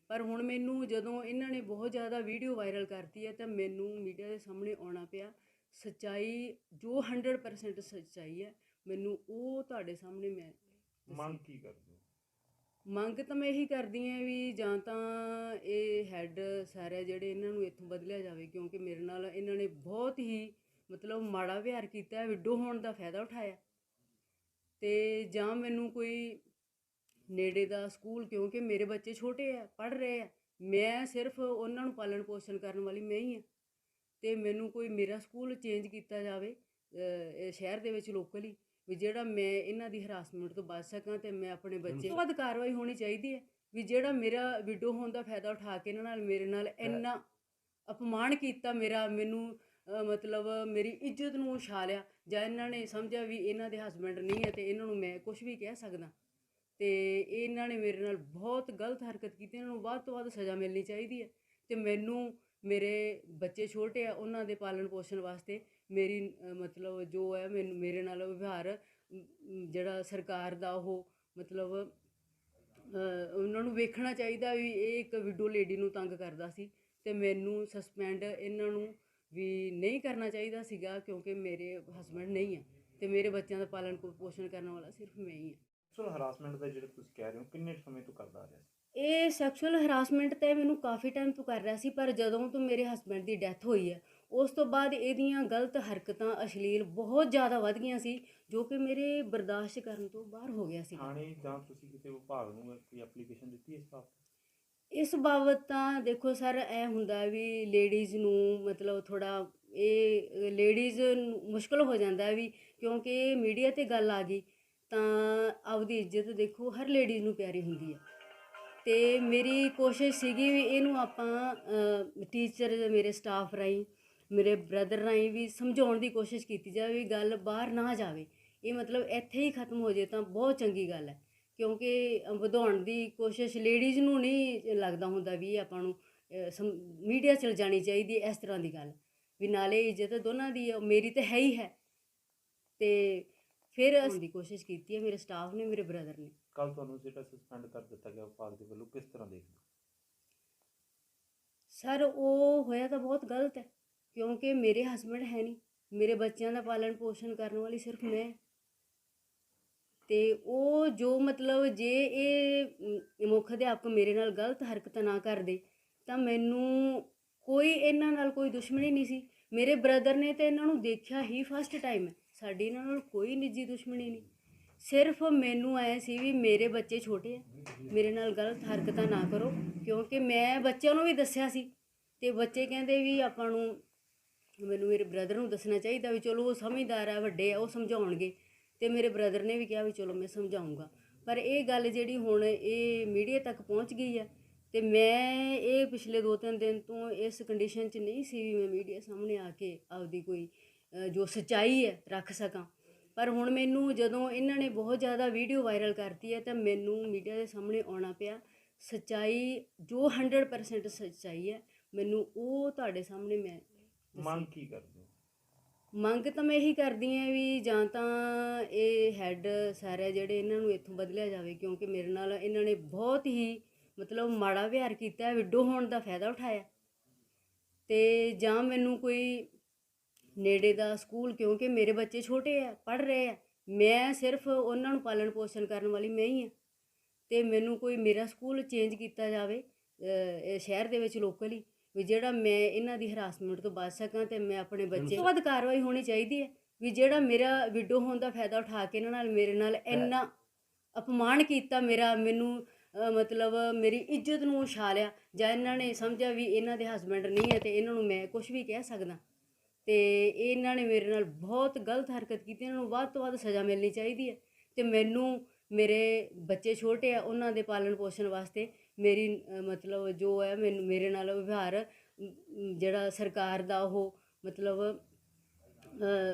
ਪਰ ਹੁਣ ਮੈਨੂੰ ਜਦੋਂ ਇਹਨਾਂ ਨੇ ਬਹੁਤ ਜ਼ਿਆਦਾ ਵੀਡੀਓ ਵਾਇਰਲ ਕਰਤੀ ਹੈ, ਤਾਂ ਮੈਨੂੰ ਮੀਡੀਆ ਦੇ ਸਾਹਮਣੇ ਆਉਣਾ ਪਿਆ। ਸੱਚਾਈ ਜੋ 100% ਸੱਚਾਈ ਹੈ, ਮੈਨੂੰ ਉਹ ਤੁਹਾਡੇ ਸਾਹਮਣੇ ਮੈਂ ਮੰਗ ਕੀ ਕਰਦੇ ਹੋ? ਮੰਗ ਤਾਂ ਮੈਂ ਇਹੀ ਕਰਦੀ ਹਾਂ ਵੀ ਜਾਂ ਤਾਂ ਇਹ ਹੈੱਡ ਸਾਰੇ ਜਿਹੜੇ ਇਹਨਾਂ ਨੂੰ ਇੱਥੋਂ ਬਦਲਿਆ ਜਾਵੇ ਕਿਉਂਕਿ ਮੇਰੇ ਨਾਲ ਇਹਨਾਂ ਨੇ ਬਹੁਤ ਹੀ ਮਤਲਬ ਮਾੜਾ ਵਿਹਾਰ ਕੀਤਾ ਵਿਡੋ ਹੋਣ ਦਾ ਫਾਇਦਾ ਉਠਾਇਆ। ਤੇ ਜਾਂ ਮੈਨੂੰ ਕੋਈ ਨੇੜੇ ਦਾ ਸਕੂਲ ਕਿਉਂਕਿ ਮੇਰੇ ਬੱਚੇ ਛੋਟੇ ਆ ਪੜ੍ਹ ਰਹੇ ਆ ਮੈਂ ਸਿਰਫ ਉਹਨਾਂ ਨੂੰ ਪਾਲਣ ਪੋਸ਼ਣ ਕਰਨ ਵਾਲੀ ਮੈਂ ਹੀ ਆ। ਤੇ ਮੈਨੂੰ ਕੋਈ ਮੇਰਾ ਸਕੂਲ ਚੇਂਜ ਕੀਤਾ ਜਾਵੇ ਸ਼ਹਿਰ ਦੇ ਵਿੱਚ ਲੋਕਲੀ ਵੀ ਜਿਹੜਾ ਮੈਂ ਇਹਨਾਂ ਦੀ ਹਰਾਸਮੈਂਟ ਤੋਂ ਬਚ ਸਕਾਂ ਤੇ ਮੈਂ ਆਪਣੇ ਬੱਚੇ ਤੋਂ ਵੱਧ ਕਾਰਵਾਈ ਹੋਣੀ ਚਾਹੀਦੀ ਹੈ ਵੀ ਜਿਹੜਾ ਮੇਰਾ ਵਿਡੋ ਹੋਣ ਦਾ ਫਾਇਦਾ ਉਠਾ ਕੇ ਇਹਨਾਂ ਨਾਲ ਮੇਰੇ ਨਾਲ ਇੰਨਾ ਅਪਮਾਨ ਕੀਤਾ ਮੇਰਾ ਮੈਨੂੰ ਮਤਲਬ ਮੇਰੀ ਇੱਜ਼ਤ ਨੂੰ ਉਛਾਲਿਆ ਜਾਂ ਇਹਨਾਂ ਨੇ ਸਮਝਿਆ ਵੀ ਇਹਨਾਂ ਦੇ ਹਸਬੈਂਡ ਨਹੀਂ ਹੈ ਤੇ ਇਹਨਾਂ ਨੂੰ ਮੈਂ ਕੁਝ ਵੀ ਕਹਿ ਸਕਦਾ। ਤੇ ਇਹਨਾਂ ਨੇ ਮੇਰੇ ਨਾਲ ਬਹੁਤ ਗਲਤ ਹਰਕਤ ਕੀਤੀ ਇਹਨਾਂ ਨੂੰ ਵੱਧ ਤੋਂ ਵੱਧ ਸਜ਼ਾ ਮਿਲਣੀ ਚਾਹੀਦੀ ਹੈ ਤੇ ਮੈਨੂੰ ਮੇਰੇ ਬੱਚੇ ਛੋਟੇ ਆ ਉਹਨਾਂ ਦੇ ਪਾਲਣ ਪੋਸ਼ਣ ਵਾਸਤੇ ਮੇਰੀ ਮਤਲਬ ਜੋ ਹੈ ਮੈਨੂੰ ਮੇਰੇ ਨਾਲ ਵਿਵਹਾਰ ਜਿਹੜਾ ਸਰਕਾਰ ਦਾ ਉਹ ਮਤਲਬ ਉਹਨਾਂ ਨੂੰ ਵੇਖਣਾ ਚਾਹੀਦਾ ਵੀ ਇਹ ਇੱਕ ਵਿਡੋ ਲੇਡੀ ਨੂੰ ਤੰਗ ਕਰਦਾ ਸੀ ਤੇ ਮੈਨੂੰ ਸਸਪੈਂਡ ਇਹਨਾਂ ਨੂੰ ਵੀ ਨਹੀਂ ਕਰਨਾ ਚਾਹੀਦਾ ਸੀਗਾ ਕਿਉਂਕਿ ਮੇਰੇ ਹਸਬੰਡ ਨਹੀਂ ਆ ਤੇ ਮੇਰੇ ਬੱਚਿਆਂ ਦਾ ਪਾਲਣ ਪੋਸ਼ਣ ਕਰਨ ਵਾਲਾ ਸਿਰਫ ਮੈਂ ਹੀ ਹਾਂ। ਸੈਕਸ਼ੁਅਲ ਹਰਾਸਮੈਂਟ ਦਾ ਜਿਹੜਾ ਤੁਸੀਂ ਕਹਿ ਰਹੇ ਹੋ ਕਿੰਨੇ ਸਮੇਂ ਤੋਂ ਕਰਦਾ ਆ ਰਿਹਾ ਸੀ? ਇਹ ਸੈਕਸ਼ੂਅਲ ਹਰਾਸਮੈਂਟ ਤੇ ਮੈਨੂੰ ਕਾਫੀ ਟਾਈਮ ਤੋਂ ਕਰ ਰਿਹਾ ਸੀ ਪਰ ਜਦੋਂ ਤੋਂ ਮੇਰੇ ਹਸਬੰਡ ਦੀ ਡੈਥ ਹੋਈ ਹੈ ਉਸ ਤੋਂ ਬਾਅਦ ਇਹਦੀਆਂ ਗਲਤ ਹਰਕਤਾਂ ਅਸ਼ਲੀਲ ਬਹੁਤ ਜ਼ਿਆਦਾ ਵੱਧ ਗਈਆਂ ਸੀ ਜੋ ਕਿ ਮੇਰੇ ਬਰਦਾਸ਼ਤ ਕਰਨ ਤੋਂ ਬਾਹਰ ਹੋ ਗਿਆ ਸੀ। ਥਾਣੇ ਜਾਂ ਤੁਸੀਂ ਕਿਸੇ ਵਿਭਾਗ ਨੂੰ ਕੋਈ ਐਪਲੀਕੇਸ਼ਨ ਦਿੱਤੀ ਇਸ ਬਾਤ ਇਸ ਬਾਬਤ ਤਾਂ ਦੇਖੋ ਸਰ ਇਹ ਹੁੰਦਾ ਵੀ ਲੇਡੀਜ਼ ਨੂੰ ਮਤਲਬ ਥੋੜਾ ਇਹ ਲੇਡੀਜ਼ ਮੁਸ਼ਕਲ ਹੋ ਜਾਂਦਾ ਵੀ ਕਿਉਂਕਿ ਮੀਡੀਆ ਤੇ ਗੱਲ ਆ ਗਈ ਤਾਂ ਆਪਦੀ ਇੱਜ਼ਤ ਦੇਖੋ ਹਰ ਲੇਡੀਜ਼ ਨੂੰ ਪਿਆਰੀ ਹੁੰਦੀ ਹੈ ਤੇ ਮੇਰੀ ਕੋਸ਼ਿਸ਼ ਸੀਗੀ ਵੀ ਇਹਨੂੰ ਆਪਾਂ ਟੀਚਰ ਮੇਰੇ ਸਟਾਫ ਰਾਹੀਂ ਮੇਰੇ ਬ੍ਰਦਰ ਰਾਹੀਂ ਵੀ ਸਮਝਾਉਣ ਦੀ ਕੋਸ਼ਿਸ਼ ਕੀਤੀ ਜਾਵੇ ਵੀ ਗੱਲ ਬਾਹਰ ਨਾ ਜਾਵੇ। ਇਹ ਮਤਲਬ ਇੱਥੇ ਹੀ ਖਤਮ ਹੋ ਜੇ ਤਾਂ ਬਹੁਤ ਚੰਗੀ ਗੱਲ ਹੈ। ਕਿਉਂਕਿ ਵਧਾਉਣ ਦੀ ਕੋਸ਼ਿਸ਼ ਲੇਡੀਜ਼ ਨੂੰ ਨਹੀਂ ਲੱਗਦਾ ਹੁੰਦਾ ਵੀ ਆਪਾਂ ਨੂੰ ਮੀਡੀਆ 'ਚ ਜਾਣੀ ਚਾਹੀਦੀ ਇਸ ਤਰ੍ਹਾਂ ਦੀ ਗੱਲ। ਵੀ ਨਾਲੇ ਇੱਜ਼ਤ ਦੋਨਾਂ ਦੀ ਹੈ, ਮੇਰੀ ਤਾਂ ਹੈ ਹੀ ਹੈ। ਤੇ ਫਿਰ ਅਸੀਂ ਦੀ ਕੋਸ਼ਿਸ਼ ਕੀਤੀ ਹੈ ਮੇਰੇ ਸਟਾਫ ਨੇ ਮੇਰੇ ਬ੍ਰਦਰ ਨੇ। ਕੱਲ ਤੁਹਾਨੂੰ ਜਿਹੜਾ ਸਸਪੈਂਡ ਕਰ ਦਿੱਤਾ ਗਿਆ ਵਿਭਾਗ ਦੇ ਵੱਲੋਂ ਕਿਸ ਤਰ੍ਹਾਂ ਦੇਖਦੇ ਸਰ ਉਹ ਹੋਇਆ ਤਾਂ ਬਹੁਤ ਗਲਤ ਹੈ। ਕਿਉਂਕਿ ਮੇਰੇ ਹਸਬੰਡ ਹੈ ਨਹੀਂ। ਮੇਰੇ ਬੱਚਿਆਂ ਦਾ ਪਾਲਣ ਪੋਸ਼ਣ ਕਰਨ ਵਾਲੀ ਸਿਰਫ ਮੈਂ। ਤੇ ਉਹ ਜੋ ਮਤਲਬ ਜੇ ਇਹ ਮੁੱਖ ਅਧਿਆਪਕ ਮੇਰੇ ਨਾਲ ਗਲਤ ਹਰਕਤਾਂ ਨਾ ਕਰਦੇ, ਤਾਂ ਮੈਨੂੰ ਕੋਈ ਇਹਨਾਂ ਨਾਲ ਕੋਈ ਦੁਸ਼ਮਣੀ ਨਹੀਂ ਸੀ। ਮੇਰੇ ਬ੍ਰਦਰ ਨੇ ਤੇ ਇਹਨਾਂ ਨੂੰ ਦੇਖਿਆ ਹੀ ਫਸਟ ਟਾਈਮ ਹੈ ਸਾਡੀ ਇਹਨਾਂ ਨਾਲ ਕੋਈ ਨਿੱਜੀ ਦੁਸ਼ਮਣੀ ਨਹੀਂ। ਸਿਰਫ ਮੈਨੂੰ ਐ ਸੀ ਵੀ ਮੇਰੇ ਬੱਚੇ ਛੋਟੇ ਆ, ਮੇਰੇ ਨਾਲ ਗਲਤ ਹਰਕਤਾਂ ਨਾ ਕਰੋ, ਕਿਉਂਕਿ ਮੈਂ ਬੱਚਿਆਂ ਨੂੰ ਵੀ ਦੱਸਿਆ ਸੀ। ਤੇ ਬੱਚੇ ਕਹਿੰਦੇ ਵੀ ਆਪਾਂ ਨੂੰ ਮੈਨੂੰ ਮੇਰੇ ਬ੍ਰਦਰ ਨੂੰ ਦੱਸਣਾ ਚਾਹੀਦਾ ਵੀ ਚਲੋ ਉਹ ਸਮਝਦਾਰ ਆ, ਵੱਡੇ ਆ, ਉਹ ਸਮਝਾਉਣਗੇ। ਤੇ ਮੇਰੇ ਬ੍ਰਦਰ ਨੇ ਵੀ ਕਿਹਾ ਵੀ ਚਲੋ ਮੈਂ ਸਮਝਾਉਂਗਾ। ਪਰ ਇਹ ਗੱਲ ਜਿਹੜੀ ਹੁਣ ਇਹ ਮੀਡੀਆ ਤੱਕ ਪਹੁੰਚ ਗਈ ਆ ਤੇ ਮੈਂ ਇਹ ਪਿਛਲੇ 2-3 ਦਿਨ ਤੋਂ ਇਸ ਕੰਡੀਸ਼ਨ 'ਚ ਨਹੀਂ ਸੀ ਵੀ ਮੈਂ ਮੀਡੀਆ ਸਾਹਮਣੇ ਆ ਕੇ ਆਪਦੀ ਕੋਈ ਜੋ ਸੱਚਾਈ ਹੈ ਰੱਖ ਸਕਾਂ। ਪਰ ਹੁਣ ਮੈਨੂੰ ਜਦੋਂ ਇਹਨਾਂ ਨੇ ਬਹੁਤ ਜ਼ਿਆਦਾ ਵੀਡੀਓ ਵਾਇਰਲ ਕਰਤੀ ਹੈ ਤਾਂ ਮੈਨੂੰ ਮੀਡੀਆ ਦੇ ਸਾਹਮਣੇ ਆਉਣਾ ਪਿਆ। ਸੱਚਾਈ ਜੋ 100% ਸੱਚਾਈ ਹੈ, ਮੈਨੂੰ ਉਹ ਤੁਹਾਡੇ ਸਾਹਮਣੇ ਮੈਂ ਮੰਗ ਕੀ ਕਰਦੇ ਹੋ? ਮੰਗ ਤਾਂ ਮੈਂ ਇਹੀ ਕਰਦੀ ਹਾਂ ਵੀ ਜਾਂ ਤਾਂ ਇਹ ਹੈੱਡ ਸਾਰੇ ਜਿਹੜੇ ਇਹਨਾਂ ਨੂੰ ਇੱਥੋਂ ਬਦਲਿਆ ਜਾਵੇ ਕਿਉਂਕਿ ਮੇਰੇ ਨਾਲ ਇਹਨਾਂ ਨੇ ਬਹੁਤ ਹੀ ਮਤਲਬ ਮਾੜਾ ਵਿਹਾਰ ਕੀਤਾ ਹੈ ਵਿਡੋ ਹੋਣ ਦਾ ਫਾਇਦਾ ਉਠਾਇਆ। ਤੇ ਜਾਂ ਮੈਨੂੰ ਕੋਈ ਨੇੜੇ ਦਾ ਸਕੂਲ ਕਿਉਂਕਿ ਮੇਰੇ ਬੱਚੇ ਛੋਟੇ ਆ ਪੜ੍ਹ ਰਹੇ ਆ ਮੈਂ ਸਿਰਫ ਉਹਨਾਂ ਨੂੰ ਪਾਲਣ ਪੋਸ਼ਣ ਕਰਨ ਵਾਲੀ ਮੈਂ ਹੀ ਆ। ਤੇ ਮੈਨੂੰ ਕੋਈ ਮੇਰਾ ਸਕੂਲ ਚੇਂਜ ਕੀਤਾ ਜਾਵੇ ਸ਼ਹਿਰ ਦੇ ਵਿੱਚ ਲੋਕਲੀ ਵੀ ਜਿਹੜਾ ਮੈਂ ਇਹਨਾਂ ਦੀ ਹਰਾਸਮੈਂਟ ਤੋਂ ਬਚ ਸਕਾਂ ਤੇ ਮੈਂ ਆਪਣੇ ਬੱਚੇ ਤੋਂ ਵੱਧ ਕਾਰਵਾਈ ਹੋਣੀ ਚਾਹੀਦੀ ਹੈ। ਵੀ ਜਿਹੜਾ ਮੇਰਾ ਵਿਡੋ ਹੋਣ ਦਾ ਫਾਇਦਾ ਉਠਾ ਕੇ ਇਹਨਾਂ ਨਾਲ ਮੇਰੇ ਨਾਲ ਇੰਨਾ ਅਪਮਾਨ ਕੀਤਾ ਮੇਰਾ ਮੈਨੂੰ ਮਤਲਬ ਮੇਰੀ ਇੱਜ਼ਤ ਨੂੰ ਉਛਾਲਿਆ ਜਾਂ ਇਹਨਾਂ ਨੇ ਸਮਝਿਆ ਵੀ ਇਹਨਾਂ ਦੇ ਹਸਬੰਡ ਨਹੀਂ ਹੈ ਤੇ ਇਹਨਾਂ ਨੂੰ ਮੈਂ ਕੁਝ ਵੀ ਕਹਿ ਸਕਦਾ। ਤੇ ਇਹਨਾਂ ਨੇ ਮੇਰੇ ਨਾਲ ਬਹੁਤ ਗਲਤ ਹਰਕਤ ਕੀਤੀ ਇਹਨਾਂ ਨੂੰ ਵੱਧ ਤੋਂ ਵੱਧ ਸਜ਼ਾ ਮਿਲਣੀ ਚਾਹੀਦੀ ਹੈ। ਤੇ ਮੈਨੂੰ ਮੇਰੇ ਬੱਚੇ ਛੋਟੇ ਆ ਉਹਨਾਂ ਦੇ ਪਾਲਣ ਪੋਸ਼ਣ ਵਾਸਤੇ ਮੇਰੀ ਮਤਲਬ ਜੋ ਹੈ ਮੈਨੂੰ ਮੇਰੇ ਨਾਲ ਵਿਵਹਾਰ ਜਿਹੜਾ ਸਰਕਾਰ ਦਾ ਉਹ ਮਤਲਬ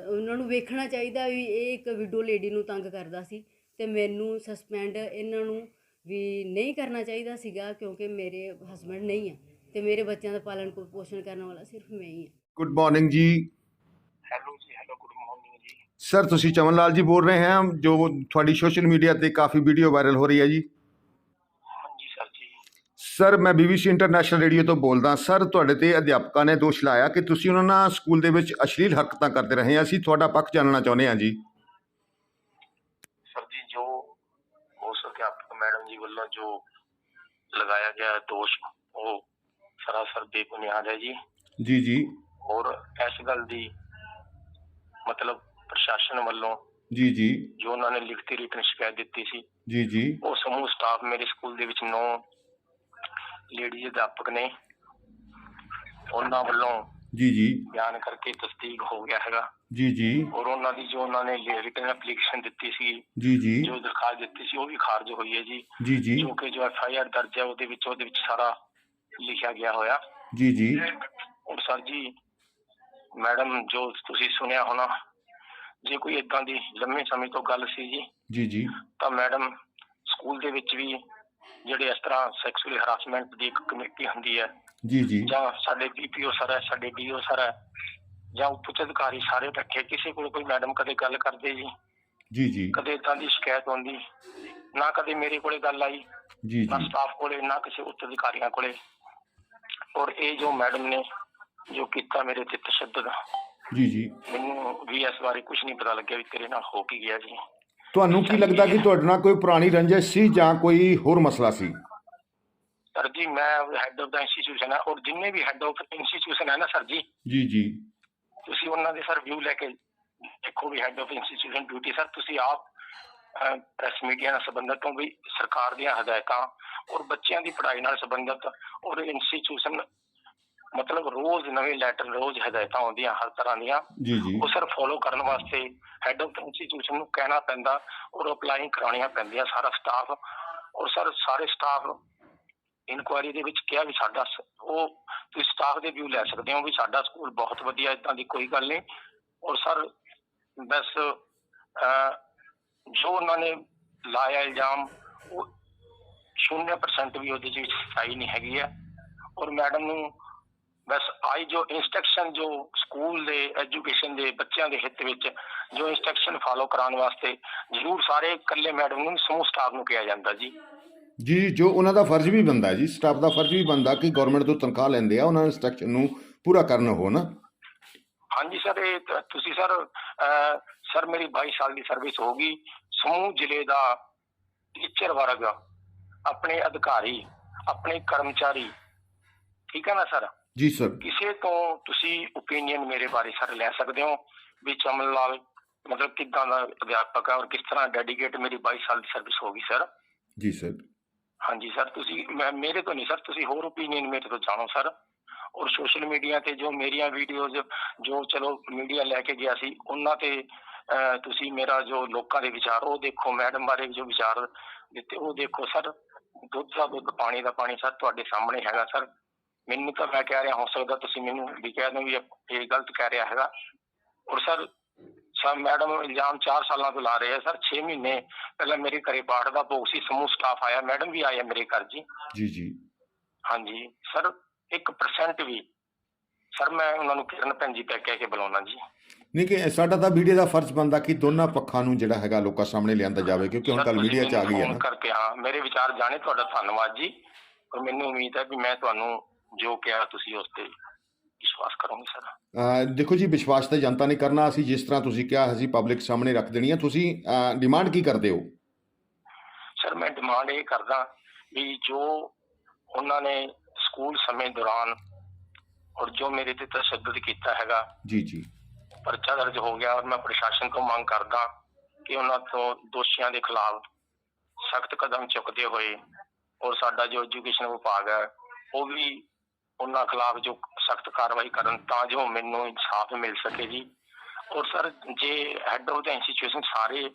ਉਹਨਾਂ ਨੂੰ ਵੇਖਣਾ ਚਾਹੀਦਾ ਵੀ ਇਹ ਇੱਕ ਵਿਡੋ ਲੇਡੀ ਨੂੰ ਤੰਗ ਕਰਦਾ ਸੀ ਤੇ ਮੈਨੂੰ ਸਸਪੈਂਡ ਇਹਨਾਂ ਨੂੰ ਵੀ ਨਹੀਂ ਕਰਨਾ ਚਾਹੀਦਾ ਸੀਗਾ ਕਿਉਂਕਿ ਮੇਰੇ ਹਸਬੰਡ ਨਹੀਂ ਆ ਤੇ ਮੇਰੇ ਬੱਚਿਆਂ ਦਾ ਪਾਲਣ ਪੋਸ਼ਣ ਕਰਨ ਵਾਲਾ ਸਿਰਫ ਮੈਂ ਹੀ ਹਾਂ। ਗੁੱਡ ਮਾਰਨਿੰਗ ਜੀ। ਹੈਲੋ ਜੀ ਹੈਲੋ ਗੁੱਡ ਮਾਰਨਿੰਗ ਜੀ। ਸਰ ਤੁਸੀਂ ਚਮਨ ਲਾਲ ਜੀ ਬੋਲ ਰਹੇ ਹਨ ਜੋ ਤੁਹਾਡੀ ਸੋਸ਼ਲ ਮੀਡੀਆ ਤੇ ਕਾਫੀ ਵੀਡੀਓ ਵਾਇਰਲ ਹੋ ਰਹੀ ਹੈ ਜੀ। ਸਰ ਮੈਂ ਬੀਬੀਸੀ ਇੰਟਰਨੈਸ਼ਨਲ ਰੇਡੀਓ ਤੋਂ ਬੋਲਦਾ ਸਰ ਤੁਹਾਡੇ ਤੇ ਅਧਿਆਪਕਾਂ ਨੇ ਦੋਸ਼ ਲਾਇਆ ਕਿ ਤੁਸੀਂ ਉਹਨਾਂ ਨਾਲ ਸਕੂਲ ਦੇ ਵਿੱਚ ਅਸ਼ਲੀਲ ਹਰਕਤਾਂ ਕਰਦੇ ਰਹੇ ਆ। ਅਸੀਂ ਤੁਹਾਡਾ ਪੱਖ ਜਾਣਨਾ ਚਾਹੁੰਦੇ ਹਾਂ ਜੀ। ਸਰ ਜੀ ਜੋ ਉਸ ਅਧਿਆਪਕ ਮੈਡਮ ਜੀ ਵੱਲੋਂ ਜੋ ਲਗਾਇਆ ਗਿਆ ਦੋਸ਼ ਉਹ ਸਰਾਸਰ ਬੇਬੁਨਿਆਦ ਹੈ ਜੀ। ਜੀ ਜੀ। ਔਰ ਇਸ ਗੱਲ ਦੀ ਮਤਲਬ ਪ੍ਰਸ਼ਾਸਨ ਵੱਲੋਂ ਜੀ ਜੀ। ਜੋ ਉਹਨਾਂ ਨੇ ਲਿਖਤੀ ਰਿਟਨ ਸ਼ਿਕਾਇਤ ਦਿੱਤੀ ਸੀ ਜੀ ਜੀ। ਉਹ ਸਮੂਹ ਸਟਾਫ ਮੇਰੇ ਸਕੂਲ ਦੇ ਵਿੱਚ 9 ਲੇਡੀ ਅਧਿਆਪਕ ਨੇ ਉਹਨਾਂ ਵੱਲੋਂ ਜੀ ਜੀ। ਬਿਆਨ ਕਰਕੇ ਤਸਦੀਕ ਹੋ ਗਿਆ ਹੈਗਾ। ਜੀ ਜੀ। ਔਰ ਉਹਨਾਂ ਦੀ ਜੋ ਉਹਨਾਂ ਨੇ ਰਿਟਨ ਐਪਲੀਕੇਸ਼ਨ ਦਿੱਤੀ ਸੀ ਜੀ ਜੀ। ਜੋ ਦਰਖਾਸਤ ਦਿੱਤੀ ਸੀ ਉਹ ਵੀ ਖਾਰਜ ਹੋਈ ਹੈ ਜੀ। ਜੀ ਜੀ। ਜੋ ਜੋ ਐਫ ਆਈ ਆਰ ਦਰਜ ਹੈ ਉਹਦੇ ਵਿੱਚ ਉਹਦੇ ਵਿੱਚ ਸਾਰਾ ਲਿਖਿਆ ਗਿਆ ਹੋਇਆ। ਜੀ ਜੀ। ਔਰ ਸਰ ਜੀ ਮੈਡਮ ਜੋ ਤੁਸੀਂ ਸੁਣਿਆ ਹੋਣਾ ਜੇ ਕੋਈ ਇਦਾਂ ਦੀ ਲੰਮੇ ਸਮੇਂ ਤੋਂ ਗੱਲ ਸੀ ਜੀ ਜੀ ਜੀ। ਤਾਂ ਮੈਡਮ ਸਕੂਲ ਦੇ ਵਿੱਚ ਵੀ ਜਿਹੜੇ ਇਸ ਤਰ੍ਹਾਂ ਸੈਕਸੁਅਲ ਹਰਾਸਮੈਂਟ ਦੀ ਇੱਕ ਕਮੇਟੀ ਹੁੰਦੀ ਹੈ ਜੀ ਜੀ। ਜਾਂ ਸਾਡੇ ਪੀਪੀਓ ਸਰ ਹੈ ਸਾਡੇ ਡੀਓ ਸਰ ਹੈ ਜਾਂ ਉੱਚ ਅਧਿਕਾਰੀ ਸਾਰੇ ਇਕੱਠੇ ਕਿਸੇ ਕੋਲ ਕੋਈ ਮੈਡਮ ਕਦੇ ਗੱਲ ਕਰਦੇ ਜੀ ਜੀ ਜੀ। ਕਦੇ ਇਦਾਂ ਦੀ ਸ਼ਿਕਾਇਤ ਹੁੰਦੀ ਨਾ ਕਦੇ ਮੇਰੇ ਕੋਲੇ ਗੱਲ ਆਈ ਜੀ ਨਾ ਜੀ। ਸਟਾਫ ਕੋਲੇ ਨਾ ਕਿਸੇ ਉੱਚ ਅਧਿਕਾਰੀਆਂ ਕੋਲੇ। ਔਰ ਇਹ ਜੋ ਮੈਡਮ ਨੇ ਜੋ ਕੀਤਾ ਮੇਰੇ ਤੇ ਤਸ਼ੱਦਦ ਜੀ ਜੀ। ਮੈਨੂੰ ਵੀ ਇਸ ਬਾਰੇ ਕੁਝ ਨਹੀਂ ਪਤਾ ਲੱਗਿਆ ਵੀ ਤੇਰੇ ਨਾਲ ਹੋ ਕੀ ਗਿਆ ਜੀ। ਤੁਹਾਨੂੰ ਕੀ ਲੱਗਦਾ ਕਿ ਤੁਹਾਡੇ ਨਾਲ ਕੋਈ ਪੁਰਾਣੀ ਰੰਜਿਸ਼ ਸੀ ਜਾਂ ਕੋਈ ਹੋਰ ਮਸਲਾ ਸੀ? ਸਰ ਜੀ ਮੈਂ ਹੈੱਡ ਆਫ ਦਾ ਇੰਸਟੀਚਿਊਸ਼ਨ ਹੈ ਔਰ ਜਿੰਨੇ ਵੀ ਹੈੱਡ ਆਫ ਇੰਸਟੀਚਿਊਸ਼ਨ ਹੈ ਨਾ ਸਰ ਜੀ ਜੀ ਜੀ। ਤੁਸੀਂ ਉਹਨਾਂ ਦੇ ਸਰ ਵਿਊ ਲੈ ਕੇ ਦੇਖੋ ਵੀ head of institution duty sir ਤੁਸੀਂ ਆਪ ਪ੍ਰੈਸ ਮੀਡੀਆ ਨਾਲ ਸੰਬੰਧਤ ਹੋ ਵੀ ਸਰਕਾਰ ਦੀਆਂ ਹਦਾਇਤਾਂ ਔਰ ਬੱਚਿਆਂ ਦੀ ਪੜ੍ਹਾਈ ਨਾਲ ਸੰਬੰਧਤ ਔਰ ਇੰਸਟੀਚਿਊਸ਼ਨ ਮਤਲਬ ਰੋਜ਼ ਨਵੇਂ ਲੈਟਰ ਰੋਜ਼ ਹਦਾਇਤਾਂ ਆਉਂਦੀਆਂ ਹਰ ਤਰ੍ਹਾਂ ਦੀਆਂ। ਜੀ ਜੀ। ਉਹ ਸਰ ਫੋਲੋ ਕਰਨ ਵਾਸਤੇ ਹੈੱਡ ਆਫ ਇੰਸਟੀਚਿਊਸ਼ਨ ਨੂੰ ਕਹਿਣਾ ਪੈਂਦਾ ਔਰ ਅਪਲਾਈ ਕਰਾਉਣੀਆਂ ਪੈਂਦੀਆਂ ਸਾਰਾ ਸਟਾਫ ਔਰ ਸਰ ਸਾਰੇ ਸਟਾਫ ਇਨਕੁਆਇਰੀ ਦੇ ਵਿੱਚ ਕਿਹਾ ਵੀ ਸਾਡਾ ਉਹ ਤੁਸੀਂ ਸਟਾਫ ਦੇ ਵਿਊ ਲੈ ਸਕਦੇ ਹੋ ਵੀ ਸਾਡਾ ਸਕੂਲ ਬਹੁਤ ਵਧੀਆ ਇਦਾਂ ਦੀ ਕੋਈ ਗੱਲ ਨਹੀਂ। ਔਰ ਸਰ ਬਸ ਜੋ ਉਹਨਾਂ ਨੇ ਲਾਇਆ ਇਲਜ਼ਾਮ ਉਹ 0% ਵੀ ਉਹਦੇ ਵਿੱਚ ਸਹੀ ਨਹੀਂ ਹੈਗੀ ਹੈ। ਔਰ ਮੈਡਮ ਨੂੰ ਬਸ ਆਈ ਜੋ ਇਨਸਟਰਕਸ਼ਨ ਜੋ ਸਕੂਲ ਦੇ ਐਜੂਕੇਸ਼ਨ ਦੇ ਬੱਚਿਆਂ ਦੇ ਹਿੱਤ ਵਿੱਚ ਜੋ ਇਨਸਟਰਕਸ਼ਨ ਫਾਲੋ ਕਰਾਉਣ ਵਾਸਤੇ ਜ਼ਰੂਰ ਸਾਰੇ ਇਕੱਲੇ ਮੈਡਮ ਨੂੰ ਸਮੂਹ ਸਟਾਫ ਨੂੰ ਕਿਹਾ ਜਾਂਦਾ ਜੀ। ਜੀ ਜੋ ਉਹਨਾਂ ਦਾ ਫਰਜ਼ ਵੀ ਬੰਦਾ ਜੀ ਸਟਾਫ ਦਾ ਫਰਜ਼ ਵੀ ਬੰਦਾ ਕਿ ਗਵਰਨਮੈਂਟ ਤੋਂ ਤਨਖਾਹ ਲੈਂਦੇ ਆ ਉਹਨਾਂ ਦੇ ਇੰਸਟਰਕਸ਼ਨ ਨੂੰ ਪੂਰਾ ਕਰਨ ਹੋ ਨਾ ਹਾਂਜੀ ਸਰ ਇਹ ਤੁਸੀਂ ਸਰ ਸਰ ਮੇਰੀ 22 ਸਾਲ ਦੀ ਸਰਵਿਸ ਹੋ ਗਈ। ਸਮੂਹ ਜ਼ਿਲ੍ਹੇ ਦਾ ਟੀਚਰ ਵਰਗ ਆਪਣੇ ਅਧਿਕਾਰੀ ਆਪਣੇ ਕਰਮਚਾਰੀ ਠੀਕ ਹੈ ਨਾ ਸਰ? ਜੀ ਸਰ। ਕਿਸੇ ਤੋਂ ਤੁਸੀਂ ਓਪੀਨੀਅਨ ਮੇਰੇ ਬਾਰੇ ਸਰ ਲੈ ਸਕਦੇ ਹੋ ਵੀ ਚਮਨ ਲਾਲ ਮਤਲਬ ਕਿੱਦਾਂ ਦਾ ਅਧਿਆਪਕ ਹੈ ਔਰ ਕਿਸ ਤਰ੍ਹਾਂ ਡੈਡੀਕੇਟ ਮੇਰੀ 22 ਸਾਲ ਦੀ ਸਰਵਿਸ ਹੋ ਗਈ ਸਰ? ਜੀ ਸਰ। ਹਾਂਜੀ ਸਰ ਤੁਸੀਂ ਮੈਂ ਮੇਰੇ ਤੋਂ ਨਹੀਂ ਸਰ ਤੁਸੀਂ ਹੋਰ ਓਪੀਨੀਅਨ ਮੇਰੇ ਤੋਂ ਜਾਣੋ ਸਰ। ਔਰ ਸੋਸ਼ਲ ਮੀਡੀਆ ਤੇ ਜੋ ਮੇਰੀਆਂ ਵੀਡੀਓਜ਼ ਜੋ ਚਲੋ ਮੀਡੀਆ ਲੈ ਕੇ ਗਿਆ ਸੀ ਉਹਨਾਂ ਤੇ ਤੁਸੀਂ ਮੇਰਾ ਜੋ ਲੋਕਾਂ ਦੇ ਵਿਚਾਰ ਉਹ ਦੇਖੋ ਮੈਡਮ ਬਾਰੇ ਜੋ ਵਿਚਾਰ ਦਿੱਤੇ ਉਹ ਦੇਖੋ ਸਰ। ਦੁੱਧ ਦਾ ਦੁੱਧ ਪਾਣੀ ਦਾ ਪਾਣੀ ਸਰ ਤੁਹਾਡੇ ਸਾਹਮਣੇ ਹੈਗਾ ਸਰ। ਮੈਨੂੰ ਤਾਂ ਮੈਂ ਕਹਿ ਰਿਹਾ ਹੋ ਸਕਦਾ ਤੁਸੀਂ ਮੈਨੂੰ ਵੀ ਕਹਿ ਦਿਓ ਵੀ ਇਹ ਗਲਤ ਕਹਿ ਰਿਹਾ ਹੈਗਾ। ਔਰ ਸਰ ਸਰ ਮੈਡਮ ਇਲਜ਼ਾਮ 4 ਸਾਲਾਂ ਤੋਂ ਲਾ ਰਹੇ ਆ। ਸਰ 6 ਮਹੀਨੇ ਪਹਿਲਾਂ ਮੇਰੇ ਘਰੇ ਪਾਠ ਦਾ ਭੋਗ ਸੀ ਸਮੂਹ ਸਟਾਫ ਆਇਆ ਮੈਡਮ ਵੀ ਆਇਆ ਮੇਰੇ ਘਰ ਜੀ। ਜੀ ਜੀ। ਹਾਂਜੀ। ਸਰ 1% ਵੀ। ਸਰ ਮੈਂ ਉਹਨਾਂ ਨੂੰ ਕਿਰਨ ਭੈਣ ਜੀ ਪੈ ਕਹਿ ਕੇ ਬੁਲਾਉਣਾ ਜੀ। ਨਹੀਂ ਕਿ ਸਾਡਾ ਤਾਂ ਮੀਡੀਆ ਦਾ ਫਰਜ਼ ਬੰਦਾ ਕਿ ਦੋਨਾਂ ਪੱਖਾਂ ਨੂੰ ਜਿਹੜਾ ਹੈਗਾ ਲੋਕਾਂ ਸਾਹਮਣੇ ਲਿਆਂਦਾ ਜਾਵੇ ਕਿਉਂਕਿ ਹੁਣ ਕੱਲ ਮੀਡੀਆ 'ਚ ਆ ਗਈ ਹੈ ਨਾ। ਕਰਕੇ ਹਾਂ ਮੇਰੇ ਵਿਚਾਰ ਜਾਣੇ ਤੁਹਾਡਾ ਧੰਨਵਾਦ ਜੀ। ਔਰ ਮੈਨੂੰ ਉਮੀਦ ਹੈ ਕਿ ਮੈਂ ਤੁਹਾਨੂੰ ਜੋ ਕਿਹਾ ਤੁਸੀਂ ਉਸ ਤੇ ਵਿਸ਼ਵਾਸ ਕਰੋਗੇ ਸਰ? ਦੇਖੋ ਜੀ ਵਿਸ਼ਵਾਸ ਤਾਂ ਜਨਤਾ ਨੇ ਕਰਨਾ ਅਸੀਂ ਜਿਸ ਤਰ੍ਹਾਂ ਤੁਸੀਂ ਕਿਹਾ ਅਸੀਂ ਪਬਲਿਕ ਸਾਹਮਣੇ ਰੱਖ ਦੇਣੀ ਹੈ ਤੁਸੀਂ ਡਿਮਾਂਡ ਕੀ ਕਰਦੇ ਹੋ? ਸਰ ਮੈਂ ਡਿਮਾਂਡ ਇਹ ਕਰਦਾ ਵੀ ਜੋ ਉਹਨਾਂ ਨੇ ਸਕੂਲ ਸਮੇਂ ਦੌਰਾਨ ਔਰ ਜੋ ਮੇਰੇ ਤੇ ਤਸ਼ੱਦਦ ਕੀਤਾ ਹੈਗਾ ਜੀ ਜੀ। ਪਰਚਾ ਦਰਜ ਹੋ ਗਿਆ ਔਰ ਮੈਂ ਪ੍ਰਸ਼ਾਸਨ ਤੋਂ ਮੰਗ ਕਰਦਾ ਕਿ ਉਹਨਾਂ ਤੋਂ ਦੋਸ਼ੀਆਂ ਦੇ ਖਿਲਾਫ ਸਖਤ ਕਦਮ ਚੁੱਕਦੇ ਹੋਏ ਔਰ ਸਾਡਾ ਜੋ ਐਜੂਕੇਸ਼ਨ ਵਿਭਾਗ ਹੈ ਉਹ ਵੀ ਉਹਨਾਂ ਖਿਲਾਫ ਜੋ ਸਖਤ ਕਾਰਵਾਈ ਕਰਨ ਤਾਂ ਜੋ ਮੈਨੂੰ ਇਨਸਾਫ ਮਿਲ ਸਕੇ ਜੀ। ਔਰ ਸਰ, ਜੇ ਹੈੱਡ ਆਫ ਦਾ ਇੰਸਟੀਚਿਊਸ਼ਨ ਸਾਰੇ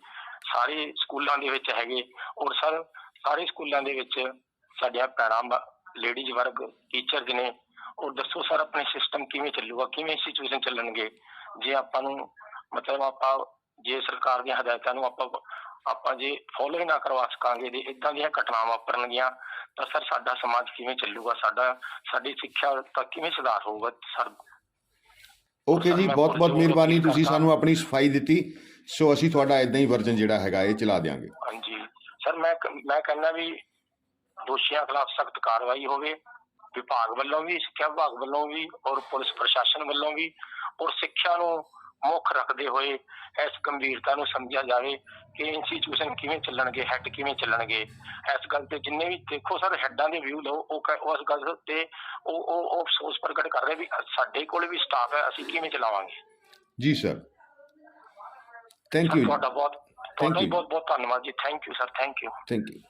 ਸਾਰੇ ਸਕੂਲਾਂ ਦੇ ਵਿੱਚ ਹੈਗੇ, ਔਰ ਸਰ, ਸਾਰੇ ਸਕੂਲਾਂ ਦੇ ਵਿੱਚ ਸਾਡੀਆਂ ਭੈਣਾਂ ਲੇਡੀਜ਼ ਵਰਗ ਟੀਚਰਸ ਨੇ, ਔਰ ਦੱਸੋ ਸਰ ਆਪਣੇ ਸਿਸਟਮ ਕਿਵੇਂ ਚੱਲੂਗਾ, ਕਿਵੇਂ ਇੰਸਟੀਚਿਊਸ਼ਨ ਚੱਲਣਗੇ? ਜੇ ਆਪਾਂ ਨੂੰ, ਮਤਲਬ ਆਪਾਂ, ਜੇ ਸਰਕਾਰ ਦੀਆਂ ਹਦਾਇਤਾਂ ਨੂੰ ਆਪਾਂ ਆਪਾਂ ਜੇ ਫੋਲੋ ਹੀ ਨਾ ਕਰਵਾ ਸਕਾਂਗੇ ਤੇ ਇਦਾਂ ਦੀਆਂ ਘਟਨਾਵਾਂ ਵਾਪਰਨਗੀਆਂ ਤਾਂ ਸਰ ਸਾਡਾ ਸਮਾਜ ਕਿਵੇਂ ਚੱਲੂਗਾ? ਸਾਡਾ ਸਾਡੀ ਸਿੱਖਿਆ ਦਾ ਕਿਵੇਂ ਸੁਧਾਰ ਹੋਊਗਾ ਸਰ ਓਕੇ ਜੀ ਬਹੁਤ ਬਹੁਤ ਮਿਹਰਬਾਨੀ ਤੁਸੀਂ। ਸਾਨੂੰ ਆਪਣੀ ਸਫ਼ਾਈ ਦਿੱਤੀ। ਸੋ ਅਸੀਂ ਤੁਹਾਡਾ ਇਦਾਂ ਹੀ ਵਰਜਨ ਜਿਹੜਾ ਹੈਗਾ ਇਹ ਚਲਾ ਦਿਆਂਗੇ। ਹਾਂਜੀ। ਸਰ ਮੈਂ ਮੈਂ ਕਹਿੰਦਾ ਵੀ ਦੋਸ਼ੀਆਂ ਖਿਲਾਫ ਸਖਤ ਕਾਰਵਾਈ ਹੋਵੇ ਵਿਭਾਗ ਵੱਲੋਂ ਵੀ ਸਿੱਖਿਆ ਵਿਭਾਗ ਵੱਲੋਂ ਵੀ ਔਰ ਪੁਲਿਸ ਪ੍ਰਸ਼ਾਸਨ ਵੱਲੋਂ ਵੀ ਔਰ ਸਿੱਖਿਆ ਨੂੰ ਮੁੱਖ ਰੱਖਦੇ ਹੋਏ ਇਸ ਗੰਭੀਰਤਾ ਨੂੰ ਸਮਝਿਆ ਜਾਵੇ ਕਿ ਇੰਸਟੀਚਿਊਸ਼ਨ ਕਿਵੇਂ ਚੱਲਣਗੇ ਹੈੱਡ ਕਿਵੇਂ ਚੱਲਣਗੇ। ਇਸ ਗੱਲ ਤੇ ਜਿੰਨੇ ਵੀ ਦੇਖੋ ਸਰ ਹੈੱਡਾਂ ਦੇ ਵਿਊ ਲਓ ਉਹ ਕ- ਉਸ ਗੱਲ ਤੇ ਉਹ ਉਹ ਉਹ ਅਫਸੋਸ ਪ੍ਰਗਟ ਕਰ ਰਹੇ ਵੀ ਸਾਡੇ ਕੋਲ ਵੀ ਸਟਾਫ ਹੈ ਅਸੀਂ ਕਿਵੇਂ ਚਲਾਵਾਂਗੇ। ਜੀ ਸਰ ਥੈਂਕ ਸਰ ਯੂ ਤੁਹਾਡਾ ਬਹੁਤ ਤੁਹਾਡਾ you. ਬਹੁਤ ਬਹੁਤ ਧੰਨਵਾਦ ਜੀ। Thank you sir thank you thank you